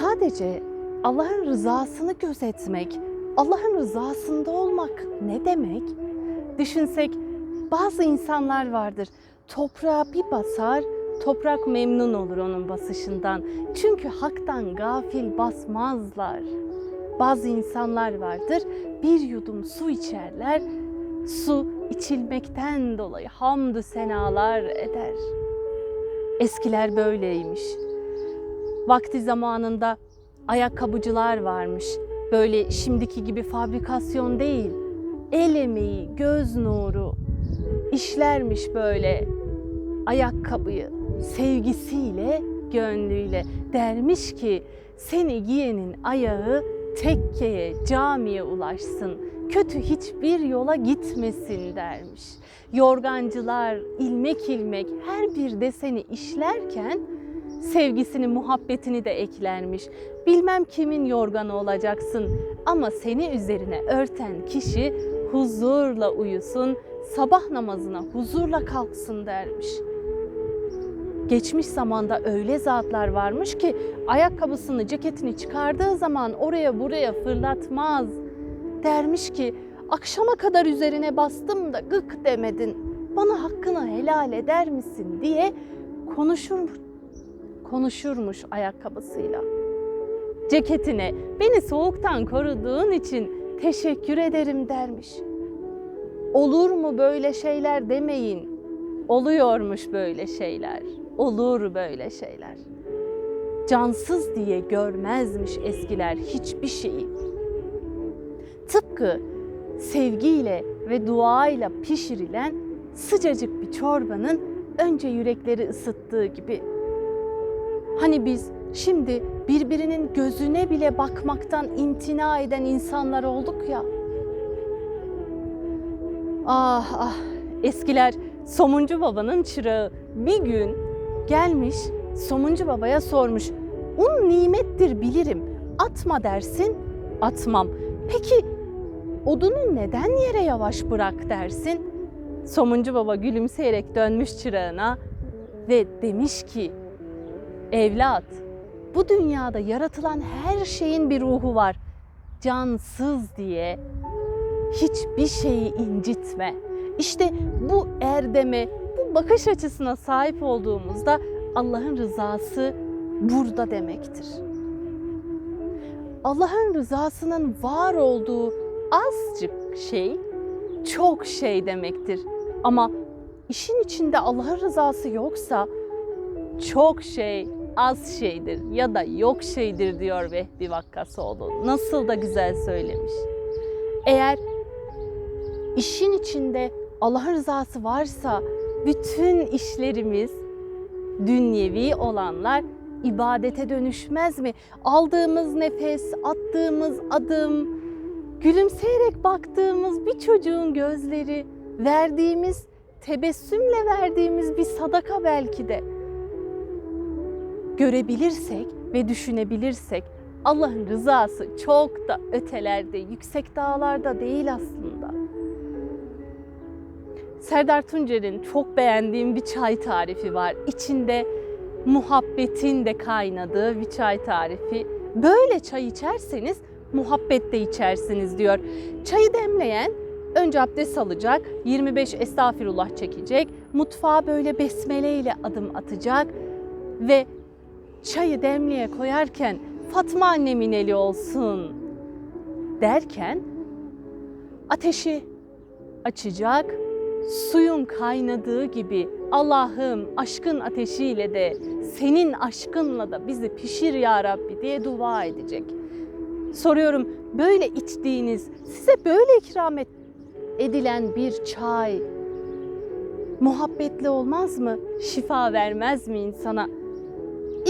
Sadece Allah'ın rızasını gözetmek, Allah'ın rızasında olmak ne demek? Düşünsek bazı insanlar vardır. Toprağa bir basar, toprak memnun olur onun basışından. Çünkü haktan gafil basmazlar. Bazı insanlar vardır. Bir yudum su içerler. Su içilmekten dolayı hamdü senalar eder. Eskiler böyleymiş. Vakti zamanında ayakkabıcılar varmış. Böyle şimdiki gibi fabrikasyon değil. El emeği, göz nuru işlermiş böyle ayakkabıyı sevgisiyle, gönlüyle. Dermiş ki seni giyenin ayağı tekkeye, camiye ulaşsın. Kötü hiçbir yola gitmesin dermiş. Yorgancılar ilmek ilmek her bir deseni işlerken sevgisini, muhabbetini de eklermiş. Bilmem kimin yorganı olacaksın ama seni üzerine örten kişi huzurla uyusun, sabah namazına huzurla kalksın dermiş. Geçmiş zamanda öyle zatlar varmış ki ayakkabısını, ceketini çıkardığı zaman oraya buraya fırlatmaz. Dermiş ki akşama kadar üzerine bastım da gık demedin. Bana hakkını helal eder misin diye konuşur konuşurmuş ayakkabısıyla. Ceketine beni soğuktan koruduğun için teşekkür ederim dermiş. Olur mu böyle şeyler demeyin. Oluyormuş böyle şeyler. Olur böyle şeyler. Cansız diye görmezmiş eskiler hiçbir şeyi. Tıpkı sevgiyle ve duayla pişirilen sıcacık bir çorbanın önce yürekleri ısıttığı gibi. Hani biz şimdi birbirinin gözüne bile bakmaktan imtina eden insanlar olduk ya. Ah ah eskiler Somuncu babanın çırağı bir gün gelmiş Somuncu babaya sormuş. Un nimettir bilirim atma dersin atmam. Peki odunu neden yere yavaş bırak dersin? Somuncu baba gülümseyerek dönmüş çırağına ve demiş ki evlat bu dünyada yaratılan her şeyin bir ruhu var. Cansız diye hiçbir şeyi incitme. İşte bu erdeme, bu bakış açısına sahip olduğumuzda Allah'ın rızası burada demektir. Allah'ın rızasının var olduğu azıcık şey çok şey demektir. Ama işin içinde Allah'ın rızası yoksa çok şey az şeydir ya da yok şeydir diyor Vehbi Vakkasoğlu. Nasıl da güzel söylemiş. Eğer işin içinde Allah'ın rızası varsa bütün işlerimiz dünyevi olanlar ibadete dönüşmez mi? Aldığımız nefes, attığımız adım, gülümseyerek baktığımız bir çocuğun gözleri, verdiğimiz tebessümle verdiğimiz bir sadaka belki de görebilirsek ve düşünebilirsek Allah'ın rızası çok da ötelerde, yüksek dağlarda değil aslında. Serdar Tuncer'in çok beğendiğim bir çay tarifi var. İçinde muhabbetin de kaynadığı bir çay tarifi. Böyle çay içerseniz muhabbet de içersiniz diyor. Çayı demleyen önce abdest alacak, 25 estağfirullah çekecek, mutfağa böyle besmele ile adım atacak ve çayı demliğe koyarken Fatma annemin eli olsun derken ateşi açacak, suyun kaynadığı gibi Allah'ım aşkın ateşiyle de senin aşkınla da bizi pişir ya Rabbi diye dua edecek. Soruyorum böyle içtiğiniz, size böyle ikram edilen bir çay muhabbetli olmaz mı? Şifa vermez mi insana?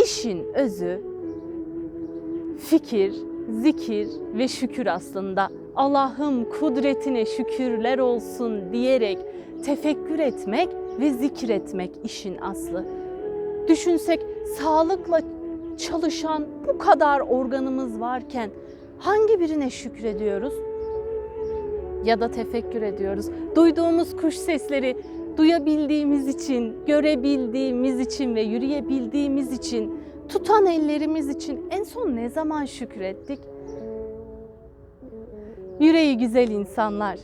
İşin özü fikir, zikir ve şükür aslında. Allah'ım kudretine şükürler olsun diyerek tefekkür etmek ve zikretmek işin aslı. Düşünsek sağlıkla çalışan bu kadar organımız varken hangi birine şükrediyoruz? Ya da tefekkür ediyoruz. Duyduğumuz kuş sesleri duyabildiğimiz için, görebildiğimiz için ve yürüyebildiğimiz için tutan ellerimiz için en son ne zaman şükrettik? Yüreği güzel insanlar.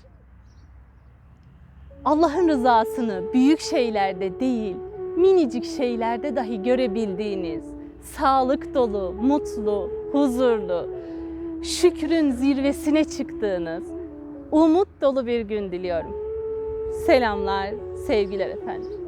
Allah'ın rızasını büyük şeylerde değil, minicik şeylerde dahi görebildiğiniz, sağlık dolu, mutlu, huzurlu, şükrün zirvesine çıktığınız, umut dolu bir gün diliyorum. Selamlar, sevgiler efendim.